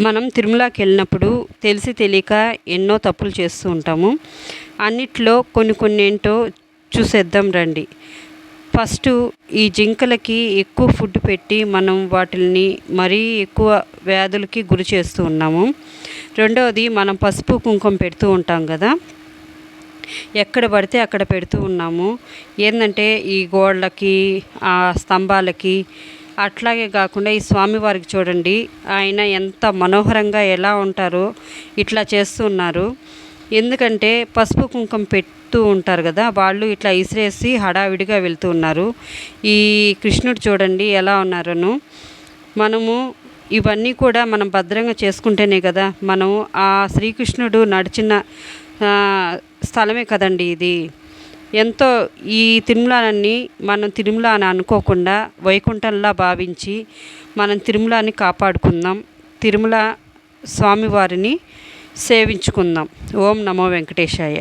మనం తిరుమలకి వెళ్ళినప్పుడు తెలిసి తెలియక ఎన్నో తప్పులు చేస్తూ ఉంటాము. అన్నిట్లో కొన్ని కొన్ని ఏంటో చూసేద్దాం రండి. ఫస్ట్ ఈ జింకలకి ఎక్కువ ఫుడ్ పెట్టి మనం వాటిని మరీ ఎక్కువ వ్యాధులకి గురి చేస్తూ ఉన్నాము. రెండవది మనం పసుపు కుంకుమ పెడుతూ ఉంటాం కదా. ఎక్కడ పడితే అక్కడ పెడుతూ ఉన్నాము. ఏంటంటే ఈ గోడలకి ఆ స్తంభాలకి అట్లాగే కాకుండా ఈ స్వామివారికి చూడండి ఆయన ఎంత మనోహరంగా ఎలా ఉంటారో ఇట్లా చేస్తున్నారు ఎందుకంటే పసుపు కుంకుమ పెడుతూ ఉంటారు కదా వాళ్ళు ఇట్లా ఇసిరేసి హడావిడిగా వెళ్తూ ఉన్నారు. ఈ కృష్ణుడు చూడండి ఎలా ఉన్నారను. మనము ఇవన్నీ కూడా మనం భద్రంగా చేసుకుంటేనే కదా మనం ఆ శ్రీకృష్ణుడు నడిచిన స్థలమే కదండి ఇది. ఎంతో ఈ తిరుమలని మనం తిరుమల అని అనుకోకుండా వైకుంఠంలా భావించి మనం తిరుమలని కాపాడుకుందాం. తిరుమల స్వామివారిని సేవించుకుందాం. ఓం నమో వెంకటేశాయ.